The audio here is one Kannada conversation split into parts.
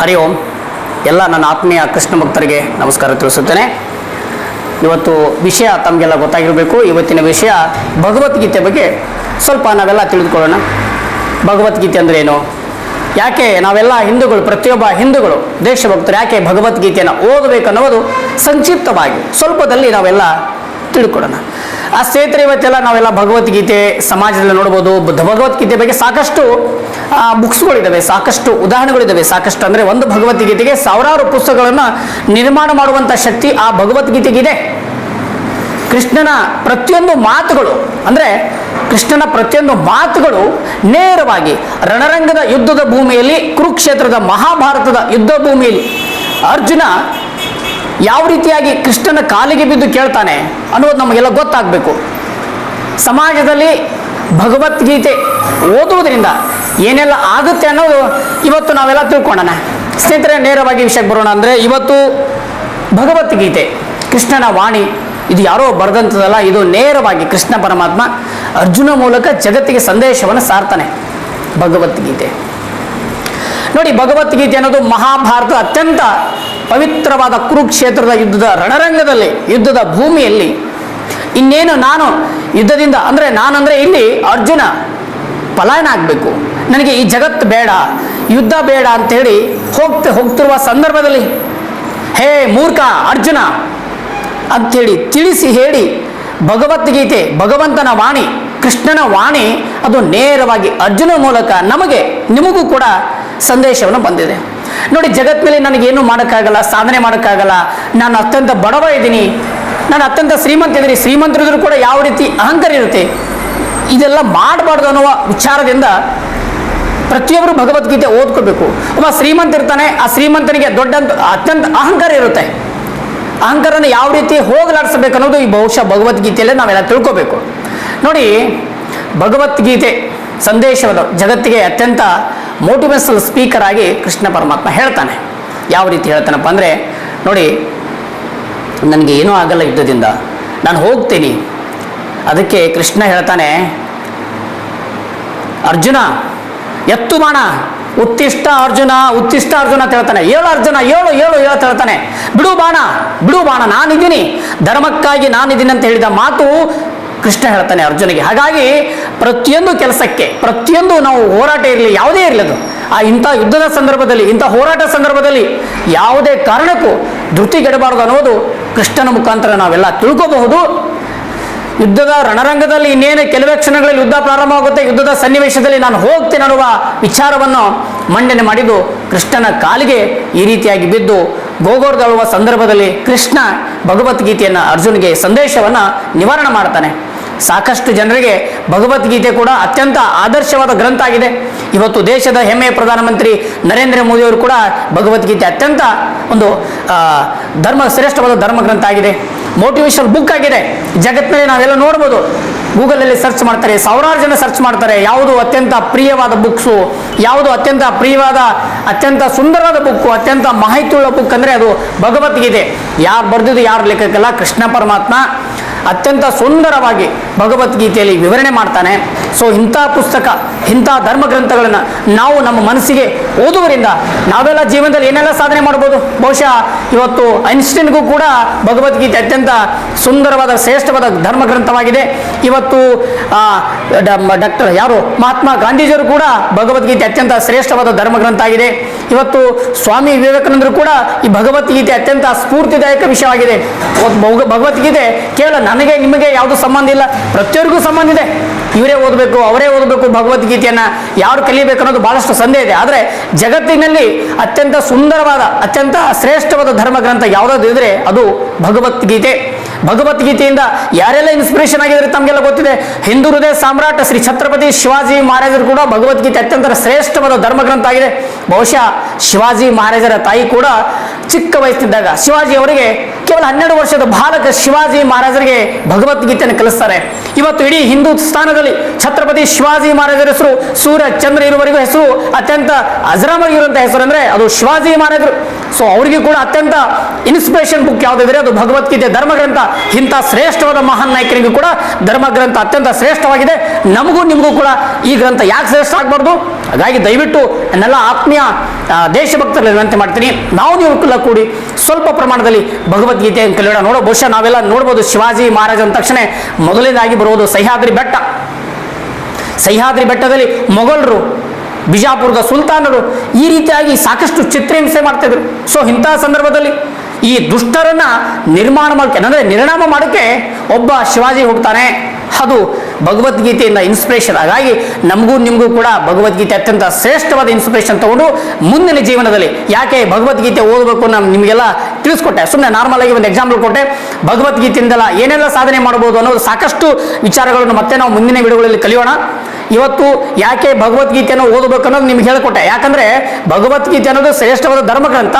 ಹರಿ ಓಂ. ಎಲ್ಲ ನನ್ನ ಆತ್ಮೀಯ ಕೃಷ್ಣ ಭಕ್ತರಿಗೆ ನಮಸ್ಕಾರ ತಿಳಿಸುತ್ತೇನೆ. ಇವತ್ತು ವಿಷಯ ತಮಗೆಲ್ಲ ಗೊತ್ತಾಗಿರಬೇಕು. ಇವತ್ತಿನ ವಿಷಯ ಭಗವದ್ಗೀತೆ ಬಗ್ಗೆ ಸ್ವಲ್ಪ ನಾವೆಲ್ಲ ತಿಳಿದುಕೊಳ್ಳೋಣ. ಭಗವದ್ಗೀತೆ ಅಂದರೆ ಏನು? ಯಾಕೆ ನಾವೆಲ್ಲ ಹಿಂದೂಗಳು, ಪ್ರತಿಯೊಬ್ಬ ಹಿಂದೂಗಳು, ದೇಶಭಕ್ತರು ಯಾಕೆ ಭಗವದ್ಗೀತೆಯನ್ನು ಓದಬೇಕನ್ನೋದು ಸಂಕ್ಷಿಪ್ತವಾಗಿ, ಸ್ವಲ್ಪದಲ್ಲಿ ನಾವೆಲ್ಲ ತಿಳ್ಕೊಳ್ಳೋಣ. ಆ ಸ್ನೇಹಿತರೆ, ಇವತ್ತೆಲ್ಲ ನಾವೆಲ್ಲ ಭಗವದ್ಗೀತೆ ಸಮಾಜದಲ್ಲಿ ನೋಡ್ಬೋದು. ಭಗವದ್ಗೀತೆ ಬಗ್ಗೆ ಸಾಕಷ್ಟು ಬುಕ್ಸ್ಗಳಿದ್ದಾವೆ ಸಾಕಷ್ಟು ಉದಾಹರಣೆಗಳಿದ್ದಾವೆ ಸಾಕಷ್ಟು ಅಂದರೆ ಒಂದು ಭಗವದ್ಗೀತೆಗೆ ಸಾವಿರಾರು ಪುಸ್ತಕಗಳನ್ನು ನಿರ್ಮಾಣ ಮಾಡುವಂಥ ಶಕ್ತಿ ಆ ಭಗವದ್ಗೀತೆಗಿದೆ. ಕೃಷ್ಣನ ಪ್ರತಿಯೊಂದು ಮಾತುಗಳು, ಅಂದರೆ ಕೃಷ್ಣನ ಪ್ರತಿಯೊಂದು ಮಾತುಗಳು ನೇರವಾಗಿ ರಣರಂಗದ ಯುದ್ಧದ ಭೂಮಿಯಲ್ಲಿ ಕುರುಕ್ಷೇತ್ರದ ಮಹಾಭಾರತದ ಯುದ್ಧ ಭೂಮಿಯಲ್ಲಿ ಅರ್ಜುನ ಯಾವ ರೀತಿಯಾಗಿ ಕೃಷ್ಣನ ಕಾಲಿಗೆ ಬಿದ್ದು ಕೇಳ್ತಾನೆ ಅನ್ನೋದು ನಮಗೆಲ್ಲ ಗೊತ್ತಾಗಬೇಕು. ಸಮಾಜದಲ್ಲಿ ಭಗವದ್ಗೀತೆ ಓದುವುದರಿಂದ ಏನೆಲ್ಲ ಆಗುತ್ತೆ ಅನ್ನೋದು ಇವತ್ತು ನಾವೆಲ್ಲ ತಿಳ್ಕೊಳ್ಳೋಣ. ಸ್ನೇಹಿತರೆ, ನೇರವಾಗಿ ವಿಷಯಕ್ಕೆ ಬರೋಣ ಅಂದರೆ ಇವತ್ತು ಭಗವದ್ಗೀತೆ, ಕೃಷ್ಣನ ವಾಣಿ, ಇದು ಯಾರೋ ಬರೆದಂಥದ್ದಲ್ಲ, ಇದು ನೇರವಾಗಿ ಕೃಷ್ಣ ಪರಮಾತ್ಮ ಅರ್ಜುನ ಮೂಲಕ ಜಗತ್ತಿಗೆ ಸಂದೇಶವನ್ನು ಸಾರ್ತಾನೆ ಭಗವದ್ಗೀತೆ. ನೋಡಿ, ಭಗವದ್ಗೀತೆ ಅನ್ನೋದು ಮಹಾಭಾರತ ಅತ್ಯಂತ ಪವಿತ್ರವಾದ ಕುರುಕ್ಷೇತ್ರದ ಯುದ್ಧದ ರಣರಂಗದಲ್ಲಿ, ಯುದ್ಧದ ಭೂಮಿಯಲ್ಲಿ ಇನ್ನೇನು ನಾನು ಯುದ್ಧದಿಂದ ಅಂದರೆ ನಾನಂದರೆ ಇಲ್ಲಿ ಅರ್ಜುನ ಪಲಾಯನ ಆಗಬೇಕು. ನನಗೆ ಈ ಜಗತ್ತು ಬೇಡ, ಯುದ್ಧ ಬೇಡ ಅಂತೇಳಿ ಹೋಗ್ತಾ ಹೋಗ್ತಿರುವ ಸಂದರ್ಭದಲ್ಲಿ, ಹೇ ಮೂರ್ಖ ಅರ್ಜುನ ಅಂಥೇಳಿ ತಿಳಿಸಿ ಹೇಳಿ ಭಗವದ್ಗೀತೆ, ಭಗವಂತನ ವಾಣಿ, ಕೃಷ್ಣನ ವಾಣಿ, ಅದು ನೇರವಾಗಿ ಅರ್ಜುನ ಮೂಲಕ ನಮಗೆ, ನಿಮಗೂ ಕೂಡ ಸಂದೇಶವನ್ನು ಬಂದಿದೆ. ನೋಡಿ ಜಗತ್ತಿನಲ್ಲಿ ನನಗೇನು ಮಾಡೋಕ್ಕಾಗಲ್ಲ, ಸಾಧನೆ ಮಾಡೋಕ್ಕಾಗಲ್ಲ, ನಾನು ಅತ್ಯಂತ ಬಡವ ಇದ್ದೀನಿ, ನಾನು ಅತ್ಯಂತ ಶ್ರೀಮಂತ ಇದ್ದೀನಿ, ಶ್ರೀಮಂತರಿದ್ರು ಕೂಡ ಯಾವ ರೀತಿ ಅಹಂಕಾರ ಇರುತ್ತೆ? ಇದೆಲ್ಲ ಮಾಡಬಾರ್ದು ಅನ್ನುವ ವಿಚಾರದಿಂದ ಪ್ರತಿಯೊಬ್ಬರು ಭಗವದ್ಗೀತೆ ಓದ್ಕೋಬೇಕು. ಒಬ್ಬ ಶ್ರೀಮಂತ ಇರ್ತಾನೆ, ಆ ಶ್ರೀಮಂತನಿಗೆ ದೊಡ್ಡ ಅತ್ಯಂತ ಅಹಂಕಾರ ಇರುತ್ತೆ. ಅಹಂಕಾರನ ಯಾವ ರೀತಿ ಹೋಗಲಾಡಿಸಬೇಕು ಅನ್ನೋದು ಈ ಬಹುಶಃ ಭಗವದ್ಗೀತೆಯಲ್ಲೇ ನಾವೆಲ್ಲ ತಿಳ್ಕೋಬೇಕು. ನೋಡಿ, ಭಗವದ್ಗೀತೆ, ಸಂದೇಶವನ್ನು ಜಗತ್ತಿಗೆ ಅತ್ಯಂತ ಮೋಟಿವೇಶನಲ್ ಸ್ಪೀಕರ್ ಆಗಿ ಕೃಷ್ಣ ಪರಮಾತ್ಮ ಹೇಳ್ತಾನೆ. ಯಾವ ರೀತಿ ಹೇಳ್ತಾನಪ್ಪ ಅಂದರೆ, ನೋಡಿ, ನನಗೆ ಏನೂ ಆಗಲ್ಲ ಯುದ್ಧದಿಂದ. ನಾನು ಹೋಗ್ತೀನಿ. ಅದಕ್ಕೆ ಕೃಷ್ಣ ಹೇಳ್ತಾನೆ, ಅರ್ಜುನ, ಎತ್ತು ಬಾಣ ಉತ್ತಿಷ್ಟ ಅರ್ಜುನ ಉತ್ತಿಷ್ಟ ಅರ್ಜುನ ಅಂತ ಹೇಳ್ತಾನೆ. ಏಳು ಅರ್ಜುನ, ಏಳು ಏಳು ಏಳು ಅಂತ ಹೇಳ್ತಾನೆ. ಬಿಡು ಬಾಣ ಬಿಡು ಬಾಣ, ನಾನಿದ್ದೀನಿ. ಧರ್ಮಕ್ಕಾಗಿ ನಾನಿದ್ದೀನಿ ಅಂತ ಹೇಳಿದ ಮಾತು ಕೃಷ್ಣ ಹೇಳ್ತಾನೆ ಅರ್ಜುನಿಗೆ. ಹಾಗಾಗಿ ಪ್ರತಿಯೊಂದು ಕೆಲಸಕ್ಕೆ, ಪ್ರತಿಯೊಂದು ನಾವು ಹೋರಾಟ ಇರಲಿ, ಯಾವುದೇ ಇರಲಿ ಅದು. ಆ ಇಂಥ ಯುದ್ಧದ ಸಂದರ್ಭದಲ್ಲಿ, ಇಂಥ ಹೋರಾಟ ಸಂದರ್ಭದಲ್ಲಿ ಯಾವುದೇ ಕಾರಣಕ್ಕೂ ಧೃತಿಗೆಡಬಾರದು ಅನ್ನೋದು ಕೃಷ್ಣನ ಮುಖಾಂತರ ನಾವೆಲ್ಲ ತಿಳ್ಕೋಬಹುದು. ಯುದ್ಧದ ರಣರಂಗದಲ್ಲಿ ಇನ್ನೇನು ಕೆಲವೇ ಕ್ಷಣಗಳಲ್ಲಿ ಯುದ್ಧ ಪ್ರಾರಂಭವಾಗುತ್ತೆ ಯುದ್ಧದ ಸನ್ನಿವೇಶದಲ್ಲಿ ನಾನು ಹೋಗ್ತೇನೆ ಅನ್ನುವ ವಿಚಾರವನ್ನು ಮಂಡನೆ ಮಾಡಿದ್ದು ಕೃಷ್ಣನ ಕಾಲಿಗೆ ಈ ರೀತಿಯಾಗಿ ಬಿದ್ದು ಗೋಗೋರ್ದಳುವ ಸಂದರ್ಭದಲ್ಲಿ ಕೃಷ್ಣ ಭಗವದ್ಗೀತೆಯನ್ನು ಅರ್ಜುನಿಗೆ ಸಂದೇಶವನ್ನು ನಿವಾರಣೆ ಮಾಡ್ತಾನೆ. ಸಾಕಷ್ಟು ಜನರಿಗೆ ಭಗವದ್ಗೀತೆ ಕೂಡ ಅತ್ಯಂತ ಆದರ್ಶವಾದ ಗ್ರಂಥ ಆಗಿದೆ. ಇವತ್ತು ದೇಶದ ಹೆಮ್ಮೆಯ ಪ್ರಧಾನಮಂತ್ರಿ ನರೇಂದ್ರ ಮೋದಿಯವರು ಕೂಡ ಭಗವದ್ಗೀತೆ ಅತ್ಯಂತ ಒಂದು ಧರ್ಮ, ಶ್ರೇಷ್ಠವಾದ ಧರ್ಮ ಗ್ರಂಥ ಆಗಿದೆ. ಮೋಟಿವೇಶನಲ್ ಬುಕ್ ಆಗಿದೆ. ಜಗತ್ತಿನಲ್ಲಿ ನಾವೆಲ್ಲ ನೋಡ್ಬೋದು. ಗೂಗಲಲ್ಲಿ ಸರ್ಚ್ ಮಾಡ್ತಾರೆ, ಸಾವಿರಾರು ಜನ ಸರ್ಚ್ ಮಾಡ್ತಾರೆ, ಯಾವುದು ಅತ್ಯಂತ ಪ್ರಿಯವಾದ ಬುಕ್ಸು ಯಾವುದು ಅತ್ಯಂತ ಪ್ರಿಯವಾದ, ಅತ್ಯಂತ ಸುಂದರವಾದ ಬುಕ್ಕು ಅತ್ಯಂತ ಮಾಹಿತಿಯುಳ್ಳ ಬುಕ್ ಅಂದರೆ ಅದು ಭಗವದ್ಗೀತೆ. ಯಾರು ಬರೆದಿದ್ದು ಯಾರು ಲೆಕ್ಕಕ್ಕಲ್ಲ ಕೃಷ್ಣ ಪರಮಾತ್ಮ ಅತ್ಯಂತ ಸುಂದರವಾಗಿ ಭಗವದ್ಗೀತೆಯಲ್ಲಿ ವಿವರಣೆ ಮಾಡ್ತಾನೆ. ಸೊ ಇಂಥ ಪುಸ್ತಕ, ಇಂಥ ಧರ್ಮ ಗ್ರಂಥಗಳನ್ನು ನಾವು ನಮ್ಮ ಮನಸ್ಸಿಗೆ ಓದುವರಿಂದ ನಾವೆಲ್ಲ ಜೀವನದಲ್ಲಿ ಏನೆಲ್ಲ ಸಾಧನೆ ಮಾಡ್ಬೋದು? ಬಹುಶಃ ಇವತ್ತು ಐನ್ಸ್ಟೈನ್ಗೂ ಕೂಡ ಭಗವದ್ಗೀತೆ ಅತ್ಯಂತ ಸುಂದರವಾದ, ಶ್ರೇಷ್ಠವಾದ ಧರ್ಮ ಗ್ರಂಥವಾಗಿದೆ. ಇವತ್ತು ಡಾಕ್ಟರ್ ಯಾರು? ಮಹಾತ್ಮ ಗಾಂಧೀಜಿಯವರು ಕೂಡ ಭಗವದ್ಗೀತೆ ಅತ್ಯಂತ ಶ್ರೇಷ್ಠವಾದ ಧರ್ಮ ಗ್ರಂಥ ಆಗಿದೆ. ಇವತ್ತು ಸ್ವಾಮಿ ವಿವೇಕಾನಂದರು ಕೂಡ ಈ ಭಗವದ್ಗೀತೆ ಅತ್ಯಂತ ಸ್ಫೂರ್ತಿದಾಯಕ ವಿಷಯವಾಗಿದೆ. ಭಗವದ್ಗೀತೆ ಕೇವಲ ನನಗೆ ನಿಮಗೆ ಯಾವುದು ಸಂಬಂಧ ಇಲ್ಲ. ಪ್ರತಿಯೊರಿಗೂ ಸಂಬಂಧ ಇದೆ. ಇವರೇ ಓದಬೇಕು, ಅವರೇ ಓದಬೇಕು ಭಗವದ್ಗೀತೆಯನ್ನು ಯಾರು ಕಲಿಬೇಕು ಅನ್ನೋದು ಬಹಳಷ್ಟು ಸಂದೇಹ ಇದೆ. ಆದರೆ ಜಗತ್ತಿನಲ್ಲಿ ಅತ್ಯಂತ ಸುಂದರವಾದ, ಅತ್ಯಂತ ಶ್ರೇಷ್ಠವಾದ ಧರ್ಮ ಗ್ರಂಥ ಯಾವುದಾದ್ರು ಇದ್ರೆ ಅದು ಭಗವದ್ಗೀತೆ. ಭಗವದ್ಗೀತೆಯಿಂದ ಯಾರೆಲ್ಲ ಇನ್ಸ್ಪಿರೇಷನ್ ಆಗಿದ್ರೆ ತಮಗೆಲ್ಲ ಗೊತ್ತಿದೆ. ಹಿಂದೂ ಹೃದಯ ಸಾಮ್ರಾಟ ಶ್ರೀ ಛತ್ರಪತಿ ಶಿವಾಜಿ ಮಹಾರಾಜರು ಕೂಡ ಭಗವದ್ಗೀತೆ ಅತ್ಯಂತ ಶ್ರೇಷ್ಠವಾದ ಧರ್ಮ ಗ್ರಂಥ ಆಗಿದೆ. ಬಹುಶಃ ಶಿವಾಜಿ ಮಹಾರಾಜರ ತಾಯಿ ಕೂಡ ಚಿಕ್ಕ ವಯಸ್ಸಿದ್ದಾಗ, ಶಿವಾಜಿ ಅವರಿಗೆ ಕೇವಲ ಹನ್ನೆರಡು ವರ್ಷದ ಬಾಲಕ ಶಿವಾಜಿ ಮಹಾರಾಜರಿಗೆ ಭಗವದ್ಗೀತೆಯನ್ನು ಕಲಿಸ್ತಾರೆ. ಇವತ್ತು ಇಡೀ ಹಿಂದೂಸ್ತಾನದಲ್ಲಿ ಛತ್ರಪತಿ ಶಿವಾಜಿ ಮಹಾರಾಜರ ಹೆಸರು, ಸೂರ್ಯ ಚಂದ್ರ ಇರುವವರೆಗೂ ಹೆಸರು ಅತ್ಯಂತ ಅಜರಾಮಗಿರುವಂತಹ ಹೆಸರು ಅಂದ್ರೆ ಅದು ಶಿವಾಜಿ ಮಹಾರಾಜರು. ಸೊ ಅವರಿಗೂ ಕೂಡ ಅತ್ಯಂತ ಇನ್ಸ್ಪಿರೇಷನ್ ಬುಕ್ ಯಾವುದಿದ್ರೆ ಅದು ಭಗವದ್ಗೀತೆ ಧರ್ಮಗ್ರಂಥ. ಇಂಥ ಶ್ರೇಷ್ಠವಾದ ಮಹಾನ್ ನಾಯಕರಿಗೂ ಕೂಡ ಧರ್ಮಗ್ರಂಥ ಅತ್ಯಂತ ಶ್ರೇಷ್ಠವಾಗಿದೆ. ನಮಗೂ ನಿಮಗೂ ಕೂಡ ಈ ಗ್ರಂಥ ಯಾಕೆ ಶ್ರೇಷ್ಠ ಆಗಬಾರ್ದು? ಹಾಗಾಗಿ ದಯವಿಟ್ಟು ನನ್ನೆಲ್ಲ ಆತ್ಮೀಯ ಆ, ದೇಶಭಕ್ತರಲ್ಲಿ ವಿನಂತಿ ಮಾಡ್ತೀನಿ. ನಾವು ನೀವು ಕೂಡಿ ಸ್ವಲ್ಪ ಪ್ರಮಾಣದಲ್ಲಿ ಭಗವದ್ಗೀತೆ ಕಲಿಯೋಣ ನೋಡೋ ಬಹುಶಃ ನಾವೆಲ್ಲ ನೋಡ್ಬೋದು ಶಿವಾಜಿ ಮಹಾರಾಜ ಅಂದ ತಕ್ಷಣ ಮೊದಲನೇದಾಗಿ ಬರುವುದು ಸಹ್ಯಾದ್ರಿ ಬೆಟ್ಟ. ಸಹ್ಯಾದ್ರಿ ಬೆಟ್ಟದಲ್ಲಿ ಮೊಘಲರು ಬಿಜಾಪುರದ ಸುಲ್ತಾನರು ಈ ರೀತಿಯಾಗಿ ಸಾಕಷ್ಟು ಚಿತ್ರಹಿಂಸೆ ಮಾಡ್ತಿದ್ರು. ಸೊ ಇಂತಹ ಸಂದರ್ಭದಲ್ಲಿ ಈ ದುಷ್ಟರನ್ನ ನಿರ್ಮಾಣ ಮಾಡೋಕ್ಕೆ ಅಂದ್ರೆ ನಿರ್ಣಾಮ ಮಾಡೋಕ್ಕೆ ಒಬ್ಬ ಶಿವಾಜಿ ಹೋಗ್ತಾನೆ. ಅದು ಭಗವದ್ಗೀತೆಯಿಂದ ಇನ್ಸ್ಪಿರೇಷನ್ ಹಾಗಾಗಿ ನಮಗೂ ನಿಮಗೂ ಕೂಡ ಭಗವದ್ಗೀತೆ ಅತ್ಯಂತ ಶ್ರೇಷ್ಠವಾದ ಇನ್ಸ್ಪಿರೇಷನ್ ತಗೊಂಡು ಮುಂದಿನ ಜೀವನದಲ್ಲಿ ಯಾಕೆ ಭಗವದ್ಗೀತೆ ಓದಬೇಕು ನಾನು ನಿಮಗೆಲ್ಲ ತಿಳಿಸ್ಕೊಟ್ಟೆ. ಸುಮ್ಮನೆ ನಾರ್ಮಲ್ ಆಗಿ ಒಂದು ಎಕ್ಸಾಂಪಲ್ ಕೊಟ್ಟೆ. ಭಗವದ್ಗೀತೆಯಿಂದಲ್ಲ ಏನೆಲ್ಲ ಸಾಧನೆ ಮಾಡಬಹುದು ಅನ್ನೋದು ಸಾಕಷ್ಟು ವಿಚಾರಗಳನ್ನು ಮತ್ತೆ ನಾವು ಮುಂದಿನ ವಿಡಿಯೋಗಳಲ್ಲಿ ಕಲಿಯೋಣ. ಇವತ್ತು ಯಾಕೆ ಭಗವದ್ಗೀತೆಯನ್ನು ಓದಬೇಕು ಅನ್ನೋದು ನಿಮ್ಗೆ ಹೇಳಿಕೊಟ್ಟೆ. ಯಾಕಂದ್ರೆ ಭಗವದ್ಗೀತೆ ಅನ್ನೋದು ಶ್ರೇಷ್ಠವಾದ ಧರ್ಮಗ್ರಂಥ.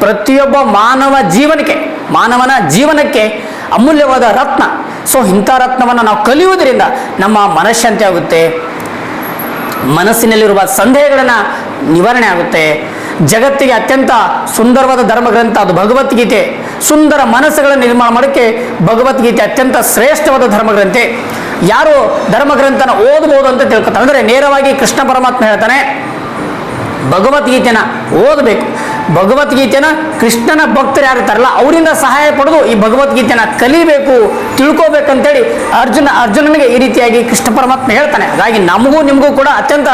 ಪ್ರತಿಯೊಬ್ಬ ಮಾನವ ಜೀವನಕ್ಕೆ, ಮಾನವನ ಜೀವನಕ್ಕೆ ಅಮೂಲ್ಯವಾದ ರತ್ನ. ಸೊ ಇಂಥ ರತ್ನವನ್ನು ನಾವು ಕಲಿಯುವುದರಿಂದ ನಮ್ಮ ಮನಃಶಾಂತಿ ಆಗುತ್ತೆ? ಮನಸ್ಸಿನಲ್ಲಿರುವ ಸಂದೇಹಗಳನ್ನು ನಿವಾರಣೆ ಆಗುತ್ತೆ. ಜಗತ್ತಿಗೆ ಅತ್ಯಂತ ಸುಂದರವಾದ ಧರ್ಮಗ್ರಂಥ ಅದು ಭಗವದ್ಗೀತೆ. ಸುಂದರ ಮನಸ್ಸುಗಳನ್ನು ನಿರ್ಮಾಣ ಮಾಡೋಕ್ಕೆ ಭಗವದ್ಗೀತೆ ಅತ್ಯಂತ ಶ್ರೇಷ್ಠವಾದ ಧರ್ಮಗ್ರಂಥೆ. ಯಾರು ಧರ್ಮಗ್ರಂಥನ ಓದಬಹುದು ಅಂತ ತಿಳ್ಕೊತಾರೆ ಅಂದರೆ ನೇರವಾಗಿ ಕೃಷ್ಣ ಪರಮಾತ್ಮ ಹೇಳ್ತಾನೆ, ಭಗವದ್ಗೀತೆನ ಓದಬೇಕು. ಭಗವದ್ಗೀತೆನ ಕೃಷ್ಣನ ಭಕ್ತರು ಯಾರು ಇರ್ತಾರಲ್ಲ, ಅವರಿಂದ ಸಹಾಯ ಪಡೆದು ಈ ಭಗವದ್ಗೀತೆನ ಕಲಿಬೇಕು, ತಿಳ್ಕೋಬೇಕಂತೇಳಿ ಅರ್ಜುನ, ಅರ್ಜುನನಿಗೆ ಈ ರೀತಿಯಾಗಿ ಕೃಷ್ಣ ಪರಮಾತ್ಮ ಹೇಳ್ತಾನೆ. ಹಾಗಾಗಿ ನಮಗೂ ನಿಮಗೂ ಕೂಡ ಅತ್ಯಂತ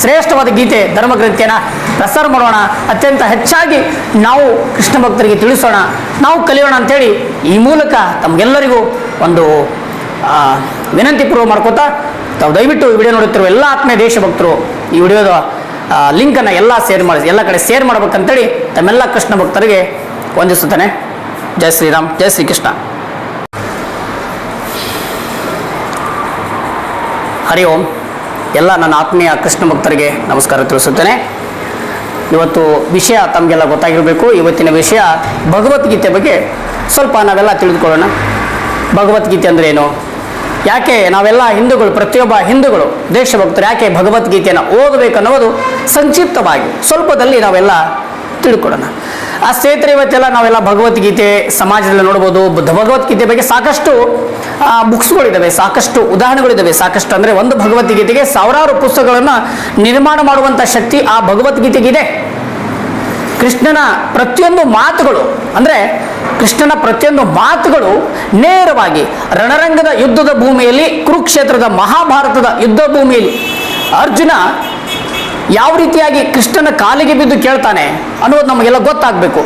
ಶ್ರೇಷ್ಠವಾದ ಗೀತೆ, ಧರ್ಮಗ್ರಂಥಿಯನ್ನ ಪ್ರಸಾರ ಮಾಡೋಣ. ಅತ್ಯಂತ ಹೆಚ್ಚಾಗಿ ನಾವು ಕೃಷ್ಣ ಭಕ್ತರಿಗೆ ತಿಳಿಸೋಣ. ನಾವು ಕಲಿಯೋಣ ಅಂತೇಳಿ ಈ ಮೂಲಕ ತಮಗೆಲ್ಲರಿಗೂ ಒಂದು ವಿನಂತಿ ಪೂರ್ವ ಮಾಡ್ಕೋತಾ, ತಾವು ದಯವಿಟ್ಟು ಈ ವಿಡಿಯೋ ನೋಡುತ್ತಿರುವ ಎಲ್ಲ ಆತ್ಮೀಯ ದೇಶಭಕ್ತರು ಈ ವಿಡಿಯೋದ ಲಿಂಕನ್ನು ಎಲ್ಲ ಶೇರ್ ಮಾಡಿ, ಎಲ್ಲ ಕಡೆ ಶೇರ್ ಮಾಡ್ಬೇಕಂತೇಳಿ ತಮ್ಮೆಲ್ಲ ಕೃಷ್ಣ ಭಕ್ತರಿಗೆ ವಂದಿಸುತ್ತಾನೆ. ಜೈ ಶ್ರೀರಾಮ್, ಜೈ ಶ್ರೀಕೃಷ್ಣ. ಹರಿ ಓಂ. ಎಲ್ಲ ನನ್ನ ಆತ್ಮೀಯ ಕೃಷ್ಣ ಭಕ್ತರಿಗೆ ನಮಸ್ಕಾರ ತಿಳಿಸುತ್ತೇನೆ. ಇವತ್ತು ವಿಷಯ ತಮಗೆಲ್ಲ ಗೊತ್ತಾಗಿರಬೇಕು. ಇವತ್ತಿನ ವಿಷಯ ಭಗವದ್ಗೀತೆ ಬಗ್ಗೆ ಸ್ವಲ್ಪ ನಾವೆಲ್ಲ ತಿಳಿದುಕೊಳ್ಳೋಣ. ಭಗವದ್ಗೀತೆ ಅಂದರೆ ಯಾಕೆ ನಾವೆಲ್ಲ ಹಿಂದೂಗಳು, ಪ್ರತಿಯೊಬ್ಬ ಹಿಂದೂಗಳು, ದೇಶಭಕ್ತರು ಯಾಕೆ ಭಗವದ್ಗೀತೆಯನ್ನು ಓದಬೇಕನ್ನೋದು ಸಂಕ್ಷಿಪ್ತವಾಗಿ ಸ್ವಲ್ಪದಲ್ಲಿ ನಾವೆಲ್ಲ ತಿಳ್ಕೊಳ್ಳೋಣ. ಆ ಸ್ನೇಹಿತರೆ ಇವತ್ತೆಲ್ಲ ನಾವೆಲ್ಲ ಭಗವದ್ಗೀತೆ ಸಮಾಜದಲ್ಲಿ ನೋಡ್ಬೋದು, ಬುದ್ಧ ಭಗವದ್ಗೀತೆ ಬಗ್ಗೆ ಸಾಕಷ್ಟು ಬುಕ್ಸ್ಗಳಿದ್ದಾವೆ ಸಾಕಷ್ಟು ಉದಾಹರಣೆಗಳಿದ್ದಾವೆ ಸಾಕಷ್ಟು ಅಂದರೆ ಒಂದು ಭಗವದ್ಗೀತೆಗೆ ಸಾವಿರಾರು ಪುಸ್ತಕಗಳನ್ನು ನಿರ್ಮಾಣ ಮಾಡುವಂಥ ಶಕ್ತಿ ಆ ಭಗವದ್ಗೀತೆಗಿದೆ. ಕೃಷ್ಣನ ಪ್ರತಿಯೊಂದು ಮಾತುಗಳು ಅಂದರೆ ಕೃಷ್ಣನ ಪ್ರತಿಯೊಂದು ಮಾತುಗಳು ನೇರವಾಗಿ ರಣರಂಗದ ಯುದ್ಧದ ಭೂಮಿಯಲ್ಲಿ, ಕುರುಕ್ಷೇತ್ರದ ಮಹಾಭಾರತದ ಯುದ್ಧ ಭೂಮಿಯಲ್ಲಿ. ಅರ್ಜುನ ಯಾವ ರೀತಿಯಾಗಿ ಕೃಷ್ಣನ ಕಾಲಿಗೆ ಬಿದ್ದು ಕೇಳ್ತಾನೆ ಅನ್ನೋದು ನಮಗೆಲ್ಲ ಗೊತ್ತಾಗಬೇಕು.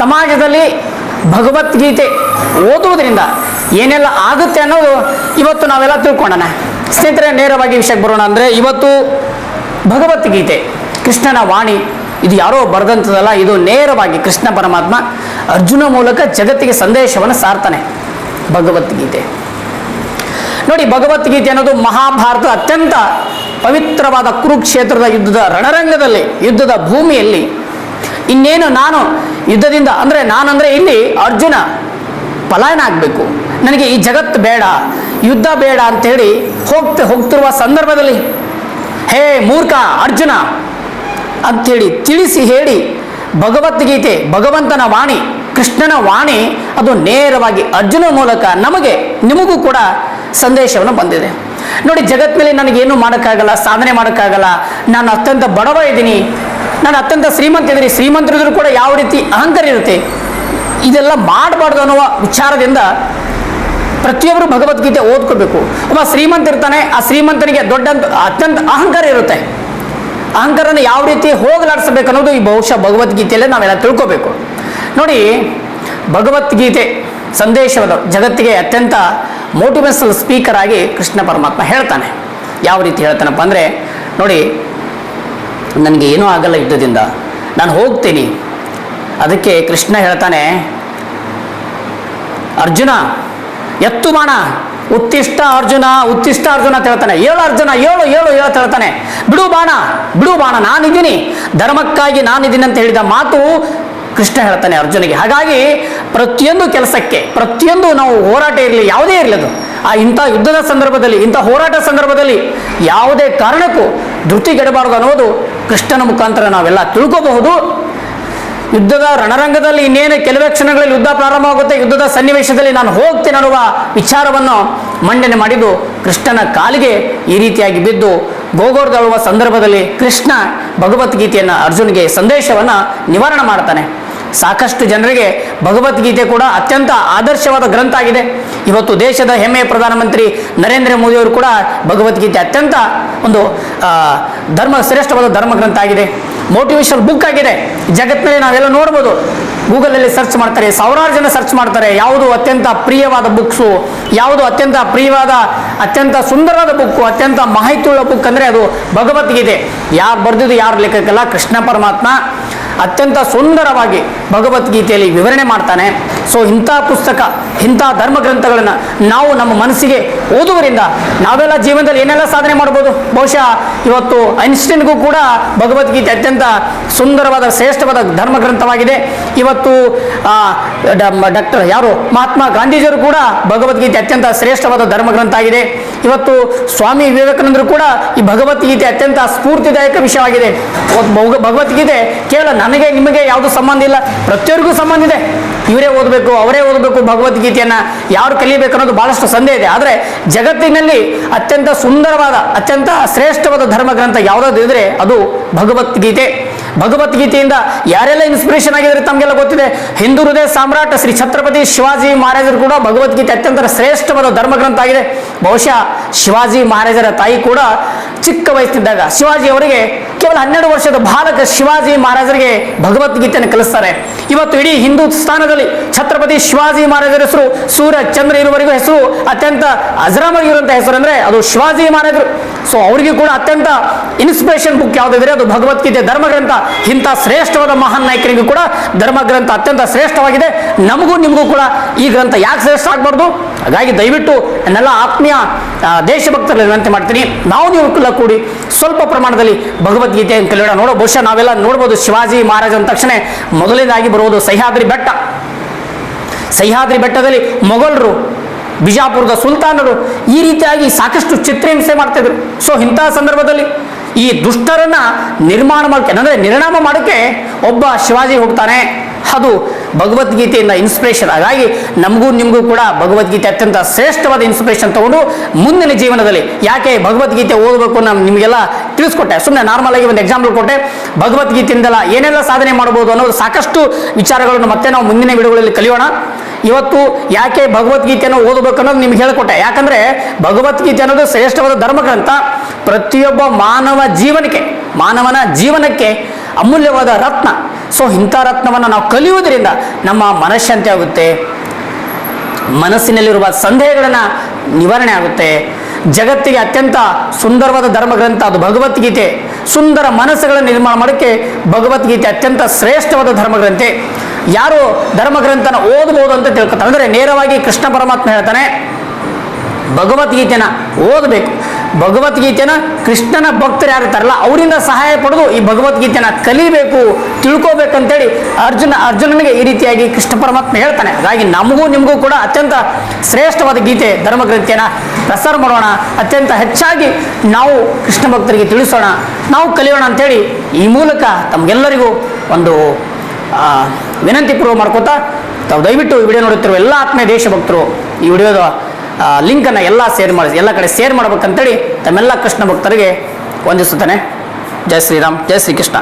ಸಮಾಜದಲ್ಲಿ ಭಗವದ್ಗೀತೆ ಓದುವುದರಿಂದ ಏನೆಲ್ಲ ಆಗುತ್ತೆ ಅನ್ನೋದು ಇವತ್ತು ನಾವೆಲ್ಲ ತಿಳ್ಕೊಳ್ಳೋಣ. ಸ್ನೇಹಿತರೆ, ನೇರವಾಗಿ ವಿಷಯಕ್ಕೆ ಬರೋಣ ಅಂದರೆ ಇವತ್ತು ಭಗವದ್ಗೀತೆ, ಕೃಷ್ಣನ ವಾಣಿ, ಇದು ಯಾರೋ ಬರೆದಂಥದ್ದಲ್ಲ, ಇದು ನೇರವಾಗಿ ಕೃಷ್ಣ ಪರಮಾತ್ಮ ಅರ್ಜುನ ಮೂಲಕ ಜಗತ್ತಿಗೆ ಸಂದೇಶವನ್ನು ಸಾರ್ತಾನೆ ಭಗವದ್ಗೀತೆ. ನೋಡಿ, ಭಗವದ್ಗೀತೆ ಅನ್ನೋದು ಮಹಾಭಾರತ ಅತ್ಯಂತ ಪವಿತ್ರವಾದ ಕುರುಕ್ಷೇತ್ರದ ಯುದ್ಧದ ರಣರಂಗದಲ್ಲಿ, ಯುದ್ಧದ ಭೂಮಿಯಲ್ಲಿ. ಇನ್ನೇನು ನಾನು ಯುದ್ಧದಿಂದ ಅಂದರೆ ನಾನಂದರೆ ಇಲ್ಲಿ ಅರ್ಜುನ ಪಲಾಯನ ಆಗಬೇಕು. ನನಗೆ ಈ ಜಗತ್ತು ಬೇಡ, ಯುದ್ಧ ಬೇಡ ಅಂತೇಳಿ ಹೋಗ್ತ ಹೋಗ್ತಿರುವ ಸಂದರ್ಭದಲ್ಲಿ, ಹೇ ಮೂರ್ಖ ಅರ್ಜುನ ಅಂಥೇಳಿ ತಿಳಿಸಿ ಹೇಳಿ ಭಗವದ್ಗೀತೆ, ಭಗವಂತನ ವಾಣಿ, ಕೃಷ್ಣನ ವಾಣಿ, ಅದು ನೇರವಾಗಿ ಅರ್ಜುನ ಮೂಲಕ ನಮಗೆ, ನಿಮಗೂ ಕೂಡ ಸಂದೇಶವನ್ನು ಬಂದಿದೆ. ನೋಡಿ, ಜಗತ್ತಿನಲ್ಲಿ ನನಗೇನು ಮಾಡೋಕ್ಕಾಗಲ್ಲ, ಸಾಧನೆ ಮಾಡೋಕ್ಕಾಗಲ್ಲ, ನಾನು ಅತ್ಯಂತ ಬಡವ ಇದ್ದೀನಿ, ನಾನು ಅತ್ಯಂತ ಶ್ರೀಮಂತ ಇದ್ದೀನಿ, ಶ್ರೀಮಂತರಿದ್ರು ಕೂಡ ಯಾವ ರೀತಿ ಅಹಂಕಾರ ಇರುತ್ತೆ? ಇದೆಲ್ಲ ಮಾಡಬಾರ್ದು ಅನ್ನುವ ವಿಚಾರದಿಂದ ಪ್ರತಿಯೊಬ್ಬರು ಭಗವದ್ಗೀತೆ ಓದ್ಕೋಬೇಕು. ಒಬ್ಬ ಶ್ರೀಮಂತ ಇರ್ತಾನೆ, ಆ ಶ್ರೀಮಂತನಿಗೆ ದೊಡ್ಡ ಅತ್ಯಂತ ಅಹಂಕಾರ ಇರುತ್ತೆ. ಅಹಂಕಾರನ ಯಾವ ರೀತಿ ಹೋಗಲಾಡಿಸಬೇಕು ಅನ್ನೋದು ಈ ಬಹುಶಃ ಭಗವದ್ಗೀತೆಯಲ್ಲೇ ನಾವೆಲ್ಲ ತಿಳ್ಕೋಬೇಕು. ನೋಡಿ, ಭಗವದ್ಗೀತೆ ಸಂದೇಶವಾದ, ಜಗತ್ತಿಗೆ ಅತ್ಯಂತ ಮೋಟಿವೇಶನಲ್ ಸ್ಪೀಕರ್ ಆಗಿ ಕೃಷ್ಣ ಪರಮಾತ್ಮ ಹೇಳ್ತಾನೆ. ಯಾವ ರೀತಿ ಹೇಳ್ತಾನಪ್ಪ ಅಂದರೆ, ನೋಡಿ, ನನಗೆ ಏನೂ ಆಗಲ್ಲ ಯುದ್ಧದಿಂದ, ನಾನು ಹೋಗ್ತೀನಿ. ಅದಕ್ಕೆ ಕೃಷ್ಣ ಹೇಳ್ತಾನೆ, ಅರ್ಜುನ, ಎತ್ತು ಬಾಣ ಉತ್ತಿಷ್ಟ ಅರ್ಜುನ ಉತ್ತಿಷ್ಟ ಅರ್ಜುನ ಅಂತ ಹೇಳ್ತಾನೆ. ಏಳು ಅರ್ಜುನ, ಏಳು ಏಳು ಏಳು ಹೇಳ್ತಾನೆ. ಬಿಡು ಬಾಣ ಬಿಡು ಬಾಣ, ನಾನಿದ್ದೀನಿ. ಧರ್ಮಕ್ಕಾಗಿ ನಾನಿದ್ದೀನಿ ಅಂತ ಹೇಳಿದ ಮಾತು ಕೃಷ್ಣ ಹೇಳ್ತಾನೆ ಅರ್ಜುನಿಗೆ. ಹಾಗಾಗಿ ಪ್ರತಿಯೊಂದು ಕೆಲಸಕ್ಕೆ, ಪ್ರತಿಯೊಂದು ನಾವು ಹೋರಾಟ ಇರಲಿ, ಯಾವುದೇ ಇರಲಿ ಅದು. ಆ ಇಂಥ ಯುದ್ಧದ ಸಂದರ್ಭದಲ್ಲಿ, ಇಂಥ ಹೋರಾಟ ಸಂದರ್ಭದಲ್ಲಿ ಯಾವುದೇ ಕಾರಣಕ್ಕೂ ಧೃತಿಗೆಡಬಾರದು ಅನ್ನೋದು ಕೃಷ್ಣನ ಮುಖಾಂತರ ನಾವೆಲ್ಲ ತಿಳ್ಕೋಬಹುದು. ಯುದ್ಧದ ರಣರಂಗದಲ್ಲಿ ಇನ್ನೇನು ಕೆಲವೇ ಕ್ಷಣಗಳಲ್ಲಿ ಯುದ್ಧ ಪ್ರಾರಂಭವಾಗುತ್ತೆ ಯುದ್ಧದ ಸನ್ನಿವೇಶದಲ್ಲಿ ನಾನು ಹೋಗ್ತೇನೆ ಅನ್ನುವ ವಿಚಾರವನ್ನು ಮಂಡನೆ ಮಾಡಿದ್ದು ಕೃಷ್ಣನ ಕಾಲಿಗೆ ಈ ರೀತಿಯಾಗಿ ಬಿದ್ದು ಗೋಗೋರ್ದಳುವ ಸಂದರ್ಭದಲ್ಲಿ ಕೃಷ್ಣ ಭಗವದ್ಗೀತೆಯನ್ನು ಅರ್ಜುನ್ಗೆ ಸಂದೇಶವನ್ನು ನಿವಾರಣೆ ಮಾಡ್ತಾನೆ. ಸಾಕಷ್ಟು ಜನರಿಗೆ ಭಗವದ್ಗೀತೆ ಕೂಡ ಅತ್ಯಂತ ಆದರ್ಶವಾದ ಗ್ರಂಥ ಆಗಿದೆ. ಇವತ್ತು ದೇಶದ ಹೆಮ್ಮೆಯ ಪ್ರಧಾನಮಂತ್ರಿ ನರೇಂದ್ರ ಮೋದಿಯವರು ಕೂಡ ಭಗವದ್ಗೀತೆ ಅತ್ಯಂತ ಒಂದು ಧರ್ಮ, ಶ್ರೇಷ್ಠವಾದ ಧರ್ಮ ಗ್ರಂಥ ಆಗಿದೆ. ಮೋಟಿವೇಶನಲ್ ಬುಕ್ ಆಗಿದೆ. ಜಗತ್ತಿನಲ್ಲಿ ನಾವೆಲ್ಲ ನೋಡ್ಬೋದು. ಗೂಗಲಲ್ಲಿ ಸರ್ಚ್ ಮಾಡ್ತಾರೆ, ಸಾವಿರಾರು ಜನ ಸರ್ಚ್ ಮಾಡ್ತಾರೆ, ಯಾವುದು ಅತ್ಯಂತ ಪ್ರಿಯವಾದ ಬುಕ್ಸು ಯಾವುದು ಅತ್ಯಂತ ಪ್ರಿಯವಾದ, ಅತ್ಯಂತ ಸುಂದರವಾದ ಬುಕ್ಕು ಅತ್ಯಂತ ಮಾಹಿತಿಯುಳ್ಳ ಬುಕ್ ಅಂದರೆ ಅದು ಭಗವದ್ಗೀತೆ. ಯಾರು ಬರೆದಿದ್ದು ಯಾರು ಲೇಖಕಲ್ಲ ಕೃಷ್ಣ ಪರಮಾತ್ಮ. ಅತ್ಯಂತ ಸುಂದರವಾಗಿ ಭಗವದ್ಗೀತೆಯಲ್ಲಿ ವಿವರಣೆ ಮಾಡ್ತಾನೆ. ಸೊ ಇಂಥ ಪುಸ್ತಕ, ಇಂಥ ಧರ್ಮ ಗ್ರಂಥಗಳನ್ನು ನಾವು ನಮ್ಮ ಮನಸ್ಸಿಗೆ ಓದುವರಿಂದ ನಾವೆಲ್ಲ ಜೀವನದಲ್ಲಿ ಏನೆಲ್ಲ ಸಾಧನೆ ಮಾಡ್ಬೋದು ಬಹುಶಃ ಇವತ್ತು ಐನ್ಸ್ಟೈನ್ಗೂ ಕೂಡ ಭಗವದ್ಗೀತೆ ಅತ್ಯಂತ ಸುಂದರವಾದ, ಶ್ರೇಷ್ಠವಾದ ಧರ್ಮ ಗ್ರಂಥವಾಗಿದೆ ಇವತ್ತು ಡಾಕ್ಟರ್ ಯಾರು? ಮಹಾತ್ಮ ಗಾಂಧೀಜಿಯವರು ಕೂಡ ಭಗವದ್ಗೀತೆ ಅತ್ಯಂತ ಶ್ರೇಷ್ಠವಾದ ಧರ್ಮ ಗ್ರಂಥ ಆಗಿದೆ. ಇವತ್ತು ಸ್ವಾಮಿ ವಿವೇಕಾನಂದರು ಕೂಡ ಈ ಭಗವದ್ಗೀತೆ ಅತ್ಯಂತ ಸ್ಫೂರ್ತಿದಾಯಕ ವಿಷಯವಾಗಿದೆ. ಭಗವದ್ಗೀತೆ ಕೇವಲ ನನಗೆ ನಿಮಗೆ ಯಾವುದು ಸಂಬಂಧ ಇಲ್ಲ, ಪ್ರತಿಯೊರಿಗೂ ಸಂಬಂಧ ಇದೆ. ಇವರೇ ಓದಬೇಕು, ಅವರೇ ಓದಬೇಕು ಭಗವದ್ಗೀತೆಯನ್ನು ಯಾರು ಕಲಿಬೇಕು ಅನ್ನೋದು ಬಹಳಷ್ಟು ಸಂದೇಹ ಇದೆ. ಆದರೆ ಜಗತ್ತಿನಲ್ಲಿ ಅತ್ಯಂತ ಸುಂದರವಾದ, ಅತ್ಯಂತ ಶ್ರೇಷ್ಠವಾದ ಧರ್ಮ ಗ್ರಂಥ ಯಾವುದಾದ್ರು ಇದ್ರೆ ಅದು ಭಗವದ್ಗೀತೆ. ಭಗವದ್ಗೀತೆಯಿಂದ ಯಾರೆಲ್ಲ ಇನ್ಸ್ಪಿರೇಷನ್ ಆಗಿದ್ರೆ ತಮಗೆಲ್ಲ ಗೊತ್ತಿದೆ? ಹಿಂದೂ ಹೃದಯ ಸಾಮ್ರಾಟ್ ಶ್ರೀ ಛತ್ರಪತಿ ಶಿವಾಜಿ ಮಹಾರಾಜರು ಕೂಡ ಭಗವದ್ಗೀತೆ ಅತ್ಯಂತ ಶ್ರೇಷ್ಠವಾದ ಧರ್ಮ ಗ್ರಂಥ ಆಗಿದೆ. ಬಹುಶಃ ಶಿವಾಜಿ ಮಹಾರಾಜರ ತಾಯಿ ಕೂಡ ಚಿಕ್ಕ ವಯಸ್ಸಿದ್ದಾಗ, ಶಿವಾಜಿ ಅವರಿಗೆ ಕೇವಲ ಹನ್ನೆರಡು ವರ್ಷದ ಬಾಲಕ ಶಿವಾಜಿ ಮಹಾರಾಜರಿಗೆ ಭಗವದ್ಗೀತೆಯನ್ನು ಕಲಿಸ್ತಾರೆ. ಇವತ್ತು ಇಡೀ ಹಿಂದೂಸ್ತಾನದಲ್ಲಿ ಛತ್ರಪತಿ ಶಿವಾಜಿ ಮಹಾರಾಜರ ಹೆಸರು, ಸೂರ್ಯ ಚಂದ್ರ ಇರುವವರೆಗೂ ಹೆಸರು ಅತ್ಯಂತ ಅಜರಾಮಗಿರುವಂಥ ಹೆಸರು ಅಂದ್ರೆ ಅದು ಶಿವಾಜಿ ಮಹಾರಾಜರು. ಸೊ ಅವರಿಗೆ ಕೂಡ ಅತ್ಯಂತ ಇನ್ಸ್ಪಿರೇಷನ್ ಬುಕ್ ಯಾವುದಿದ್ರೆ ಅದು ಭಗವದ್ಗೀತೆ ಧರ್ಮಗ್ರಂಥ. ಇಂಥ ಶ್ರೇಷ್ಠವಾದ ಮಹಾನ್ ನಾಯಕರಿಗೂ ಕೂಡ ಧರ್ಮಗ್ರಂಥ ಅತ್ಯಂತ ಶ್ರೇಷ್ಠವಾಗಿದೆ. ನಮಗೂ ನಿಮಗೂ ಕೂಡ ಈ ಗ್ರಂಥ ಯಾಕೆ ಶ್ರೇಷ್ಠ ಆಗಬಾರ್ದು? ಹಾಗಾಗಿ ದಯವಿಟ್ಟು ನನ್ನೆಲ್ಲ ಆತ್ಮೀಯ ದೇಶಭಕ್ತರಲ್ಲಿ ವಿನಂತಿ ಮಾಡ್ತೀನಿ. ನಾವು ನೀವು ಕೂಡ ಕೂಡಿ ಸ್ವಲ್ಪ ಪ್ರಮಾಣದಲ್ಲಿ ಭಗವದ್ಗೀತೆಯನ್ನು ಕಲಿಯೋಣ ನೋಡೋ, ಬಹುಶಃ ನಾವೆಲ್ಲ ನೋಡ್ಬೋದು ಶಿವಾಜಿ ಮಹಾರಾಜ ಅಂದ ತಕ್ಷಣ ಮೊದಲನೇದಾಗಿ ಬರುವುದು ಸಹ್ಯಾದ್ರಿ ಬೆಟ್ಟ. ಸಹ್ಯಾದ್ರಿ ಬೆಟ್ಟದಲ್ಲಿ ಮೊಘಲರು, ಬಿಜಾಪುರದ ಸುಲ್ತಾನರು ಈ ರೀತಿಯಾಗಿ ಸಾಕಷ್ಟು ಚಿತ್ರಹಿಂಸೆ ಮಾಡ್ತಿದ್ರು. ಸೊ ಇಂತಹ ಸಂದರ್ಭದಲ್ಲಿ ಈ ದುಷ್ಟರನ್ನ ನಿರ್ಮಾಣ ಮಾಡೋಕೆ, ಅಂದರೆ ನಿರ್ಣಾಮ ಮಾಡೋಕ್ಕೆ ಒಬ್ಬ ಶಿವಾಜಿ ಹೋಗ್ತಾನೆ. ಅದು ಭಗವದ್ಗೀತೆಯಿಂದ ಇನ್ಸ್ಪಿರೇಷನ್ ಹಾಗಾಗಿ ನಮಗೂ ನಿಮಗೂ ಕೂಡ ಭಗವದ್ಗೀತೆ ಅತ್ಯಂತ ಶ್ರೇಷ್ಠವಾದ ಇನ್ಸ್ಪಿರೇಷನ್ ತಗೊಂಡು ಮುಂದಿನ ಜೀವನದಲ್ಲಿ ಯಾಕೆ ಭಗವದ್ಗೀತೆ ಓದಬೇಕು ನಾನು ನಿಮಗೆಲ್ಲ ತಿಳಿಸ್ಕೊಟ್ಟೆ. ಸುಮ್ಮನೆ ನಾರ್ಮಲ್ ಆಗಿ ಒಂದು ಎಕ್ಸಾಂಪಲ್ ಕೊಟ್ಟೆ. ಭಗವದ್ಗೀತೆಯಿಂದೆಲ್ಲ ಏನೆಲ್ಲ ಸಾಧನೆ ಮಾಡಬಹುದು ಅನ್ನೋದು ಸಾಕಷ್ಟು ವಿಚಾರಗಳನ್ನು ಮತ್ತೆ ನಾವು ಮುಂದಿನ ವಿಡಿಯೋಗಳಲ್ಲಿ ಕಲಿಯೋಣ. ಇವತ್ತು ಯಾಕೆ ಭಗವದ್ಗೀತೆಯನ್ನು ಓದಬೇಕು ಅನ್ನೋದು ನಿಮ್ಗೆ ಹೇಳಿಕೊಟ್ಟೆ. ಯಾಕಂದ್ರೆ ಭಗವದ್ಗೀತೆ ಅನ್ನೋದು ಶ್ರೇಷ್ಠವಾದ ಧರ್ಮಗ್ರಂಥ. ಪ್ರತಿಯೊಬ್ಬ ಮಾನವ ಜೀವನಕ್ಕೆ, ಮಾನವನ ಜೀವನಕ್ಕೆ ಅಮೂಲ್ಯವಾದ ರತ್ನ. ಸೊ ಇಂಥ ರತ್ನವನ್ನು ನಾವು ಕಲಿಯುವುದರಿಂದ ನಮ್ಮ ಮನಃಶಾಂತಿ ಆಗುತ್ತೆ? ಮನಸ್ಸಿನಲ್ಲಿರುವ ಸಂದೇಹಗಳನ್ನು ನಿವಾರಣೆ ಆಗುತ್ತೆ. ಜಗತ್ತಿಗೆ ಅತ್ಯಂತ ಸುಂದರವಾದ ಧರ್ಮ ಗ್ರಂಥ ಅದು ಭಗವದ್ಗೀತೆ. ಸುಂದರ ಮನಸ್ಸುಗಳನ್ನು ನಿರ್ಮಾಣ ಮಾಡೋಕ್ಕೆ ಭಗವದ್ಗೀತೆ ಅತ್ಯಂತ ಶ್ರೇಷ್ಠವಾದ ಧರ್ಮಗ್ರಂಥೆ. ಯಾರು ಧರ್ಮಗ್ರಂಥನ ಓದಬಹುದು ಅಂತ ತಿಳ್ಕೊತಾರೆ. ಅಂದರೆ ನೇರವಾಗಿ ಕೃಷ್ಣ ಪರಮಾತ್ಮ ಹೇಳ್ತಾನೆ, ಭಗವದ್ಗೀತೆನ ಓದಬೇಕು. ಭಗವದ್ಗೀತೆನ ಕೃಷ್ಣನ ಭಕ್ತರು ಯಾರು ಇರ್ತಾರಲ್ಲ, ಅವರಿಂದ ಸಹಾಯ ಪಡೆದು ಈ ಭಗವದ್ಗೀತೆನ ಕಲಿಬೇಕು, ತಿಳ್ಕೋಬೇಕಂತೇಳಿ ಅರ್ಜುನ, ಅರ್ಜುನನಿಗೆ ಈ ರೀತಿಯಾಗಿ ಕೃಷ್ಣ ಪರಮಾತ್ಮ ಹೇಳ್ತಾನೆ. ಹಾಗಾಗಿ ನಮಗೂ ನಿಮಗೂ ಕೂಡ ಅತ್ಯಂತ ಶ್ರೇಷ್ಠವಾದ ಗೀತೆ ಧರ್ಮಗ್ರಂಥಿಯನ್ನು ಪ್ರಸಾರ ಮಾಡೋಣ. ಅತ್ಯಂತ ಹೆಚ್ಚಾಗಿ ನಾವು ಕೃಷ್ಣ ಭಕ್ತರಿಗೆ ತಿಳಿಸೋಣ. ನಾವು ಕಲಿಯೋಣ ಅಂತೇಳಿ ಈ ಮೂಲಕ ತಮಗೆಲ್ಲರಿಗೂ ಒಂದು ವಿನಂತಿ ಪೂರ್ವ ಮಾಡ್ಕೋತಾ, ತಾವು ದಯವಿಟ್ಟು ಈ ವಿಡಿಯೋ ನೋಡುತ್ತಿರುವ ಎಲ್ಲ ಆತ್ಮೀಯ ದೇಶಭಕ್ತರು ಈ ವಿಡಿಯೋದ ಲಿಂಕನ್ನು ಎಲ್ಲ ಶೇರ್ ಮಾಡಿ, ಎಲ್ಲ ಕಡೆ ಶೇರ್ ಮಾಡ್ಬೇಕಂತೇಳಿ ತಮ್ಮೆಲ್ಲ ಕೃಷ್ಣ ಭಕ್ತರಿಗೆ ವಂದಿಸುತ್ತಾನೆ. ಜೈ ಶ್ರೀರಾಮ್, ಜೈ ಶ್ರೀಕೃಷ್ಣ.